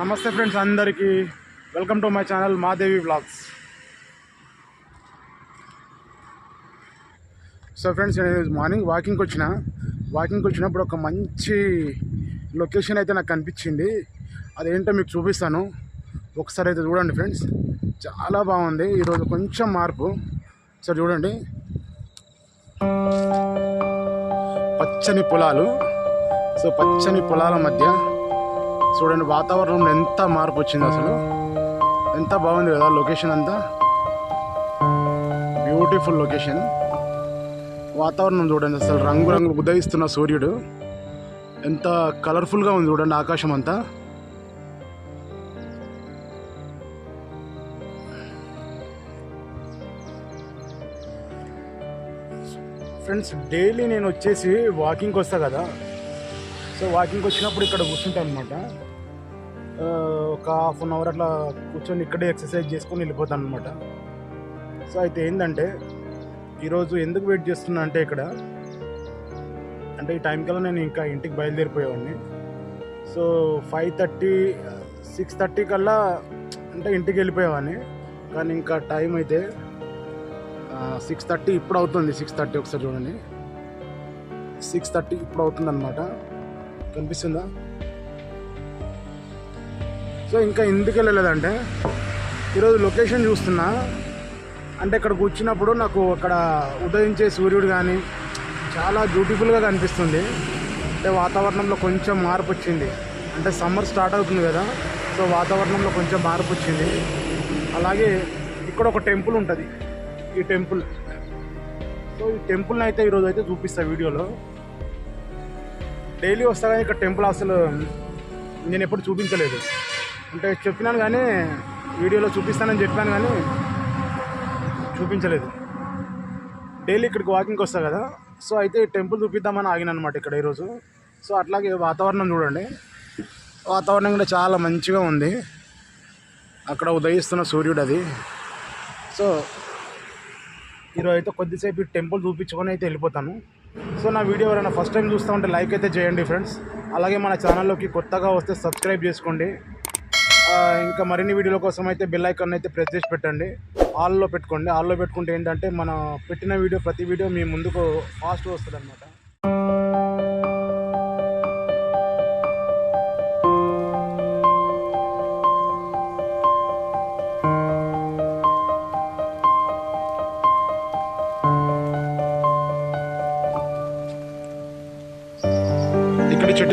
నమస్తే ఫ్రెండ్స్ అందరికీ. Welcome to my channel Madevi vlogs so friends నేను మార్నింగ్ వాకింగ్కి వచ్చిన. వాకింగ్కి వచ్చినప్పుడు ఒక మంచి లొకేషన్ అయితే నాకు కనిపించింది. అదేంటో మీకు చూపిస్తాను. ఒకసారి అయితే చూడండి ఫ్రెండ్స్. చాలా బాగుంది. ఈరోజు కొంచెం మార్పు. ఒకసారి చూడండి. పచ్చని పొలాలు. సో పచ్చని పొలాల మధ్య చూడండి వాతావరణంలో ఎంత మార్పు వచ్చింది అసలు. ఎంత బాగుంది కదా లొకేషన్ అంతా. బ్యూటిఫుల్ లొకేషన్ వాతావరణం చూడండి అసలు రంగురంగు ఉదయిస్తున్న సూర్యుడు. ఎంత కలర్ఫుల్గా ఉంది చూడండి ఆకాశం అంతా. ఫ్రెండ్స్ డైలీ నేను వచ్చేసి వాకింగ్కి వస్తా కదా. సో వాకింగ్కి వచ్చినప్పుడు ఇక్కడ కూర్చుంటాను అనమాట ఒక హాఫ్ అన్ అవర్ అట్లా కూర్చొని ఇక్కడే ఎక్సర్సైజ్ చేసుకొని వెళ్ళిపోతాను అనమాట సో అయితే ఏంటంటే ఈరోజు ఎందుకు వెయిట్ చేస్తున్నా అంటే ఇక్కడ అంటే ఈ టైం కల్లా నేను ఇంకా ఇంటికి బయలుదేరిపోయేవాడిని. So five thirty six thirty కల్లా అంటే ఇంటికి వెళ్ళిపోయేవాడిని. కానీ ఇంకా టైం అయితే సిక్స్ థర్టీ ఇప్పుడు అవుతుంది. సిక్స్ థర్టీ ఒకసారి చూడండి. సిక్స్ థర్టీ ఇప్పుడు అవుతుంది అనమాట కనిపిస్తుందా? సో ఇంకా ఎందుకు వెళ్ళలేదంటే ఈరోజు లొకేషన్ చూస్తున్నా. అంటే ఇక్కడ కూర్చున్నప్పుడు నాకు అక్కడ ఉదయించే సూర్యుడు కానీ చాలా బ్యూటిఫుల్గా కనిపిస్తుంది. అంటే వాతావరణంలో కొంచెం మార్పు వచ్చింది. అంటే సమ్మర్ స్టార్ట్ అవుతుంది కదా సో వాతావరణంలో కొంచెం మార్పు వచ్చింది. అలాగే ఇక్కడ ఒక టెంపుల్ ఉంటుంది. ఈ టెంపుల్. సో ఈ టెంపుల్ని అయితే ఈరోజు అయితే చూపిస్తా వీడియోలో. డైలీ వస్తా కానీ ఇక్కడ టెంపుల్ అసలు నేను ఎప్పుడు చూపించలేదు. అంటే చెప్పినాను కానీ వీడియోలో చూపిస్తానని చెప్పాను కానీ చూపించలేదు. డైలీ ఇక్కడికి వాకింగ్కి వస్తా కదా. సో అయితే టెంపుల్ చూపిద్దామని ఆగిన అనమాట ఇక్కడ ఈరోజు. సో అట్లాగే వాతావరణం చూడండి. వాతావరణం కూడా చాలా మంచిగా ఉంది. అక్కడ ఉదయిస్తున్న సూర్యుడు అది. సో ఈరోజు అయితే కొద్దిసేపు ఈ టెంపుల్ చూపించుకొని అయితే వెళ్ళిపోతాను. సో నా వీడియో ఎవరైనా ఫస్ట్ టైం చూస్తూ ఉంటే లైక్ అయితే చేయండి ఫ్రెండ్స్ అలాగే మన ఛానల్లోకి కొత్తగా వస్తే సబ్స్క్రైబ్ చేసుకోండి. ఇంకా మరిన్ని వీడియోల కోసం అయితే బెల్ ఐకాన్ అయితే ప్రెస్ చేసి పెట్టండి. ఆల్లో పెట్టుకోండి. ఆల్లో పెట్టుకుంటే ఏంటంటే మన పెట్టిన వీడియో ప్రతి వీడియో మీ ముందుకు ఫాస్ట్ వస్తుంది అనమాట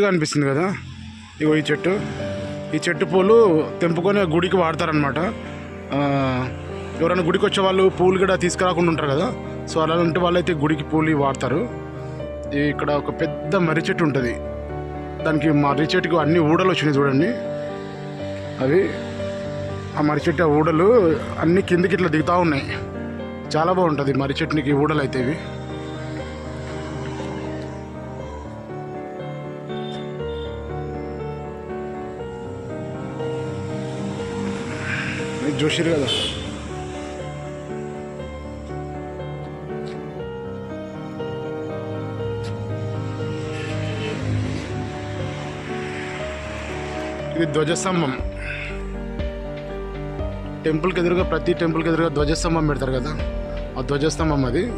చెట్టు కనిపిస్తుంది కదా? ఇగో ఈ చెట్టు. ఈ చెట్టు పూలు తెంపుకొని గుడికి వాడతారనమాట ఎవరైనా గుడికి వచ్చే వాళ్ళు పూలు కూడా తీసుకురాకుండా ఉంటారు కదా? సో అలాంటి వాళ్ళైతే గుడికి పూలు వాడతారు. ఇక్కడ ఒక పెద్ద మర్రి చెట్టు ఉంటుంది. దానికి మర్రి చెట్టుకి అన్ని ఊడలు వచ్చినాయి చూడండి. అవి ఆ మర్రి చెట్టు ఆ ఊడలు అన్ని కిందికి ఇట్లా దిగుతూ ఉన్నాయి. చాలా బాగుంటుంది మర్రి చెట్టునికి ఊడలు అయితే ఇవి. మీరు చూసిరు కదా. ఇది ధ్వజస్తంభం. టెంపుల్కి ఎదురుగా ప్రతి టెంపుల్కి ఎదురుగా ధ్వజస్తంభం పెడతారు కదా. ఆ ధ్వజస్తంభం అది.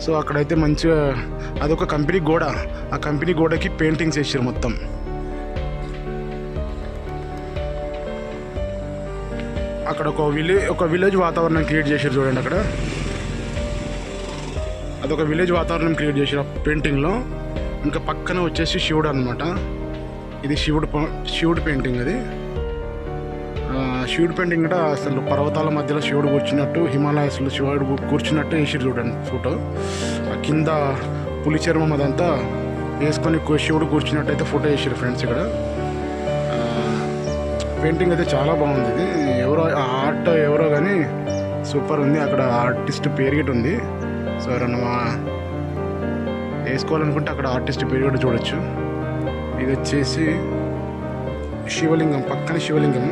సో అక్కడైతే మంచిగా అదొక కంపెనీ గోడ. ఆ కంపెనీ గోడకి పెయింటింగ్స్ వేసారు మొత్తం. అక్కడ ఒక విలేజ్ ఒక విలేజ్ వాతావరణం క్రియేట్ చేశారు చూడండి అక్కడ. అదొక విలేజ్ వాతావరణం క్రియేట్ చేశారు ఆ పెయింటింగ్లో ఇంకా పక్కన వచ్చేసి శివుడు అనమాట ఇది శివుడు శివుడు పెయింటింగ్ అది. శివుడు పెయింటింగ్ కూడా అసలు పర్వతాల మధ్యలో శివుడు కూర్చున్నట్టు హిమాలయస్లో శివుడు కూర్చున్నట్టు వేసిరు చూడండి ఫోటో. ఆ కింద పులి చర్మం అదంతా వేసుకొని శివుడు కూర్చున్నట్టు అయితే ఫోటో వేసారు ఫ్రెండ్స్ ఇక్కడ. పెయింటింగ్ అయితే చాలా బాగుంది. ఇది ఎవరో ఆర్ట్ ఎవరో కానీ సూపర్ ఉంది. అక్కడ ఆర్టిస్ట్ పేరుగిట్ ఉంది. సో ఎవరన్నా వేసుకోవాలనుకుంటే అక్కడ ఆర్టిస్ట్ పేరు కూడా చూడొచ్చు. ఇది వచ్చేసి శివలింగం పక్కన శివలింగం.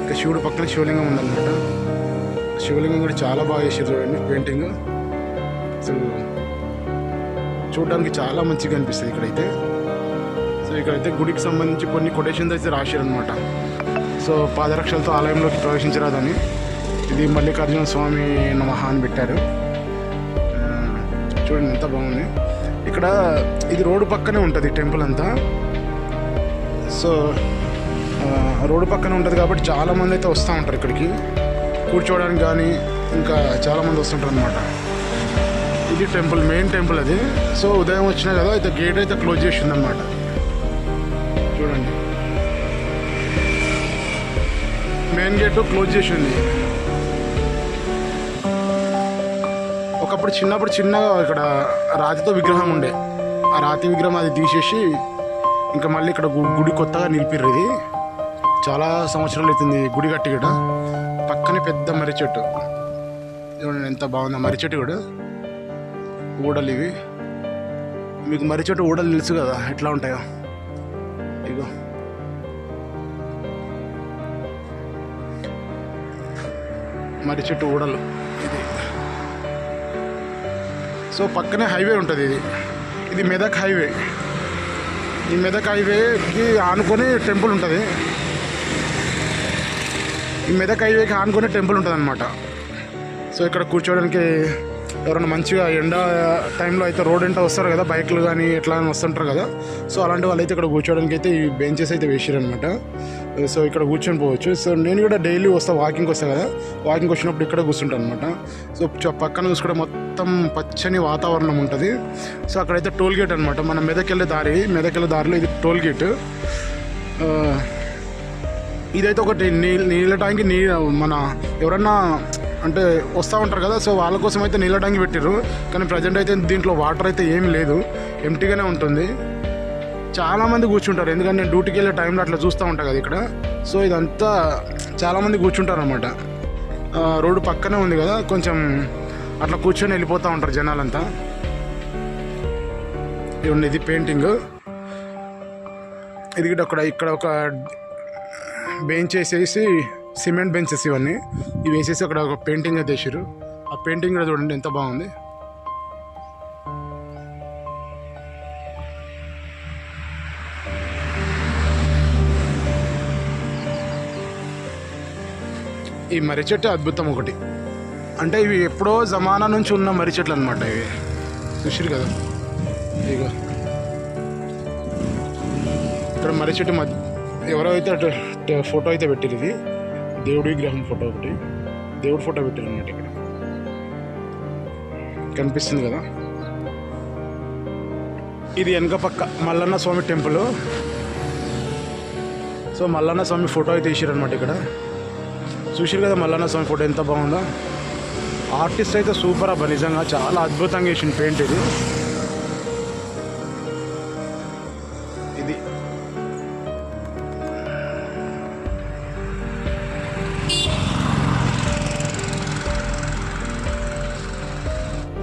ఇంకా శివుడు పక్కన శివలింగం ఉందన్నమాట. శివలింగం కూడా చాలా బాగా వేసారు చూడండి పెయింటింగ్. అసలు చూడడానికి చాలా మంచిగా అనిపిస్తుంది ఇక్కడైతే. సో ఇక్కడైతే గుడికి సంబంధించి కొన్ని కొటేషన్స్ అయితే రాశారనమాట సో పాదరక్షలతో ఆలయంలోకి ప్రవేశించరాదని ఇది మల్లికార్జున స్వామి నమహ అని పెట్టారు. చూడండి ఎంత బాగుంది. ఇక్కడ ఇది రోడ్డు పక్కనే ఉంటుంది టెంపుల్ అంతా. సో రోడ్డు పక్కనే ఉంటుంది కాబట్టి చాలామంది అయితే వస్తూ ఉంటారు ఇక్కడికి. కూర్చోవడానికి కానీ ఇంకా చాలామంది వస్తుంటారు అనమాట ఇది టెంపుల్ మెయిన్ టెంపుల్ అది. సో ఉదయం వచ్చినా కదా అయితే గేట్ అయితే క్లోజ్ చేసిందనమాట చూడండి. మెయిన్ గేట్ క్లోజ్ చేసి ఉంది. ఒకప్పుడు చిన్నప్పుడు చిన్నగా ఇక్కడ రాతితో విగ్రహం ఉండే. ఆ రాతి విగ్రహం అది తీసేసి ఇంకా మళ్ళీ ఇక్కడ గుడి కొత్తగా నిలిపిర్రు ఇది. చాలా సంవత్సరాలు అవుతుంది గుడి కట్టి కూడా. పక్కనే పెద్ద మర్రి చెట్టు. చూడండి ఎంత బాగుందో మర్రి చెట్టు కూడా. ఊడలు ఇవి. మీకు మర్రి చెట్టు ఊడలు తెలుసు కదా ఎట్లా ఉంటాయో. ఇగో. మర్రి చెట్టు ఊడలు. ఇది. సో పక్కనే హైవే ఉంటుంది ఇది. ఇది మెదక్ హైవే. ఈ మెదక్ హైవేకి ఆనుకొని టెంపుల్ ఉంటుంది. ఈ మెదక్ హైవేకి ఆనుకొని టెంపుల్ ఉంటుంది అనమాట సో ఇక్కడ కూర్చోవడానికి ఎవరైనా మంచిగా ఎండ టైంలో అయితే రోడ్ ఎంట వస్తారు కదా బైక్లు కానీ ఎట్లా అని వస్తుంటారు కదా. సో అలాంటి వాళ్ళు అయితే ఇక్కడ కూర్చోవడానికి అయితే ఈ బెంచెస్ అయితే వేసారనమాట సో ఇక్కడ కూర్చొని పోవచ్చు. సో నేను కూడా డైలీ వస్తా వాకింగ్ వస్తా కదా. వాకింగ్ వచ్చినప్పుడు ఇక్కడ కూర్చుంటాను అనమాట సో పక్కన చూసుకుంటే మొత్తం పచ్చని వాతావరణం ఉంటుంది. సో అక్కడైతే టోల్ గేట్ అనమాట మన మెదకెళ్ళే దారి మెదకెళ్ళే దారిలో ఇది టోల్ గేట్. ఇదైతే ఒకటి నీళ్ళ నీళ్ళ ట్యాంక్ నీ మన ఎవరన్నా అంటే వస్తూ ఉంటారు కదా సో వాళ్ళ కోసం అయితే నీళ్ళ ట్యాంక్ పెట్టారు కానీ ప్రజెంట్ అయితే దీంట్లో వాటర్ అయితే ఏం లేదు. ఎంటీగానే ఉంటుంది. చాలామంది కూర్చుంటారు. ఎందుకంటే నేను డ్యూటీకి వెళ్ళే టైంలో అట్లా చూస్తూ ఉంటాను కదా ఇక్కడ. సో ఇదంతా చాలామంది కూర్చుంటారు అనమాట రోడ్డు పక్కనే ఉంది కదా కొంచెం అట్లా కూర్చొని వెళ్ళిపోతూ ఉంటారు జనాలంతా. ఇవ్వండి ఇది పెయింటింగ్ ఇది అక్కడ ఇక్కడ ఒక బెంచ్ వేసేసి సిమెంట్ బెంచెస్ ఇవన్నీ. ఇవి వేసేసి అక్కడ ఒక పెయింటింగ్ అయితే వేసారు ఆ పెయింటింగ్ కూడా చూడండి ఎంత బాగుంది. ఈ మర్రి చెట్టు అద్భుతం ఒకటి. అంటే ఇవి ఎప్పుడో జమానా నుంచి ఉన్న మర్రి చెట్లు అనమాట ఇవి. చూసిరు కదా? ఇక ఇక్కడ మర్రి చెట్టు మధ్య ఎవరో అయితే అటు ఫోటో అయితే పెట్టారు ఇది. దేవుడి విగ్రహం ఫోటో ఒకటి. దేవుడి ఫోటో పెట్టారు అనమాట ఇక్కడ. కనిపిస్తుంది కదా? ఇది వెనక పక్క Mallanna Swamy temple. So Mallanna Swamy photo అయితే తీసారు అనమాట ఇక్కడ. చూసారు కదా మల్లన్న స్వామి ఫోటో ఎంత బాగుందో? ఆర్టిస్ట్ అయితే సూపర్ అబ్బా నిజంగా చాలా అద్భుతంగా వేసిన పెయింట్ ఇది.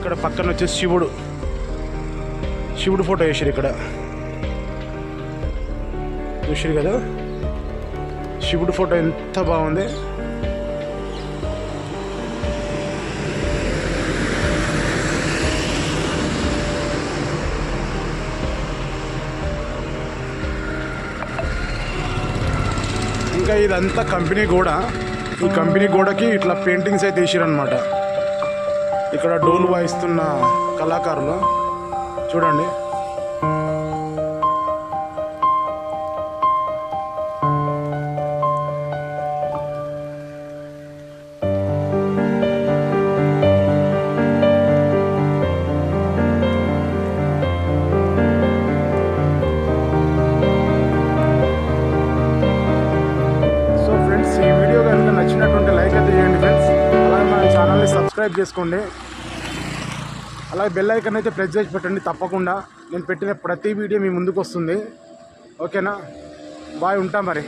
ఇక్కడ పక్కన వచ్చేసి శివుడు. శివుడు ఫోటో వేసారు ఇక్కడ. చూసారు కదా? శివుడు ఫోటో ఎంత బాగుంది. ఇంకా ఇదంతా కంపెనీ గోడ. ఈ కంపెనీ గోడకి ఇట్లా పెయింటింగ్స్ అయితే వేసారనమాట ఇక్కడ డోలు వాయిస్తున్న కళాకారులు. చూడండి. సబ్స్క్రైబ్ చేసుకోండి. అలాగే బెల్ ఐకన్ అయితే ప్రెస్ చేసి పెట్టండి తప్పకుండా. నేను పెట్టిన ప్రతి వీడియో మీ ముందుకు వస్తుంది. ఓకేనా బాయ్ ఉంటా మరి.